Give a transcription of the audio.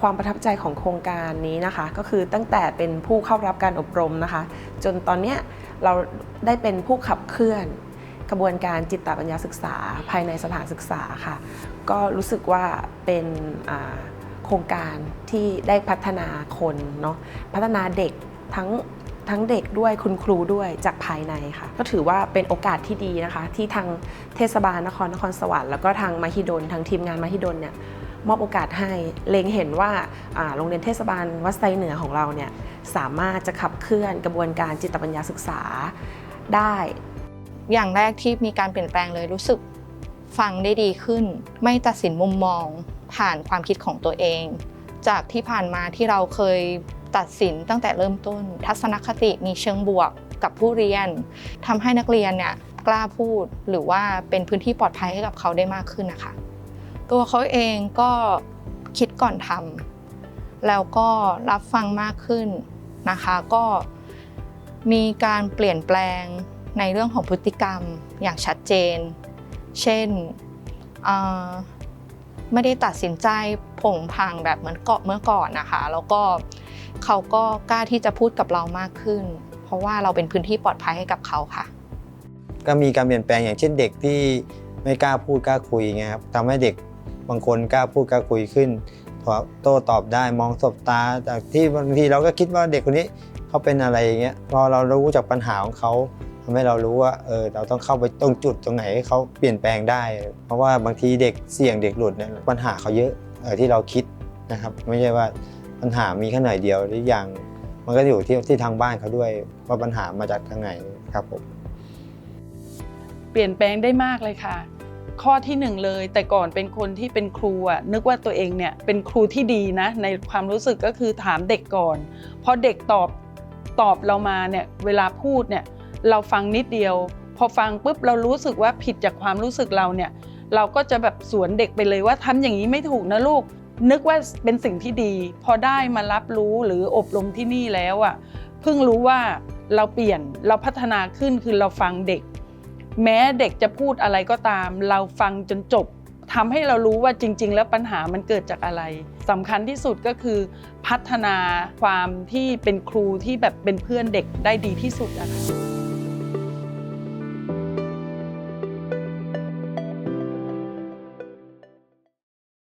ความประทับใจของโครงการนี้นะคะ ก็คือตั้งแต่เป็นผู้เข้ารับการอบรมนะคะ จนตอนนี้เราได้เป็นผู้ขับเคลื่อนกระบวนการจิตปัญญาศึกษาภายในสถานศึกษาค่ะ ก็รู้สึกว่าเป็นโครงการที่ได้พัฒนาคนเนาะพัฒนาเด็กทั้งทั้งเด็กด้วยคุณครูด้วยจากภายในค่ะ ก็ถือว่าเป็นโอกาสที่ดีนะคะ ที่ทางเทศบาลนครนครสวรรค์แล้วก็ทางมหิดลทางทีมงานมหิดลเนี่ย มอบโอกาสให้เล็งเห็นว่าโรงเรียนเทศบาลวัดไซเหนือของเราเนี่ยสามารถจะขับเคลื่อนกระบวนการจิตปัญญาศึกษาได้ อย่างแรกที่มีการเปลี่ยนแปลงเลยรู้สึกฟังได้ดีขึ้น ไม่ตัดสินมุมมอง ผ่านความคิดของตัวเอง จากที่ผ่านมาที่เราเคยตัดสินตั้งแต่เริ่มต้น ทัศนคติมีเชิงบวกกับผู้เรียนทำให้นักเรียนเนี่ยกล้าพูดหรือว่าเป็นพื้นที่ปลอดภัยให้กับเขาได้มากขึ้นนะคะ ตัวเขาเองก็คิดก่อนทำแล้วก็รับฟังมากขึ้นนะคะ ก็มีการเปลี่ยนแปลงในเรื่องของพฤติกรรมอย่างชัดเจน เช่นไม่ได้ตัดสินใจผงผางแบบเหมือนเกาะเมื่อก่อนนะคะ แล้วก็เขาก็กล้าที่จะพูดกับเรามากขึ้น เพราะว่าเราเป็นพื้นที่ปลอดภัยให้กับเขาค่ะ ก็มีการเปลี่ยนแปลงอย่างเช่นเด็กที่ไม่กล้าพูดกล้าคุยไงครับทำให้เด็ก บางคนกล้าพูดกล้าคุยขึ้นโต้ตอบได้มองสบตา จากที่บางทีเราก็คิดว่าเด็กคนนี้เขาเป็นอะไรอย่างเงี้ยพอเรารู้จากปัญหาของเขาทำให้เรารู้ว่าเออเราต้องเข้าไปตรงจุดตรงไหนให้เขาเปลี่ยนแปลงได้ เพราะว่าบางทีเด็กเสี่ยงเด็กหลุดเนี่ยปัญหาเขาเยอะเออที่เราคิดนะครับ ไม่ใช่ว่าปัญหามีแค่หน่อยเดียวหรืออย่างมันก็อยู่ที่ที่ทางบ้านเขาด้วยว่าปัญหามาจากทางไหนครับผมเปลี่ยนแปลงได้มากเลยค่ะ ข้อที่หนึ่งเลย แต่ก่อนเป็นคนที่เป็นครูอะนึกว่าตัวเองเนี่ยเป็นครูที่ดีนะ ในความรู้สึกก็คือถามเด็กก่อนพอเด็กตอบตอบเรามาเนี่ยเวลาพูดเนี่ยเราฟังนิดเดียว พอฟังปุ๊บเรารู้สึกว่าผิดจากความรู้สึกเราเนี่ยเราก็จะแบบสวนเด็กไปเลยว่าทำอย่างนี้ไม่ถูกนะลูก นึกว่าเป็นสิ่งที่ดี พอได้มารับรู้หรืออบรมที่นี่แล้วอะเพิ่งรู้ว่าเราเปลี่ยนเราพัฒนาขึ้นคือเราฟังเด็ก แม้เด็กจะพูดอะไรก็ตาม เราฟังจนจบทำให้เรารู้ว่าจริง ๆ แล้วปัญหามันเกิดจากอะไรสำคัญที่สุดก็คือ พัฒนาความที่เป็นครูที่แบบเป็นเพื่อนเด็กได้ดีที่สุดนะค่ะ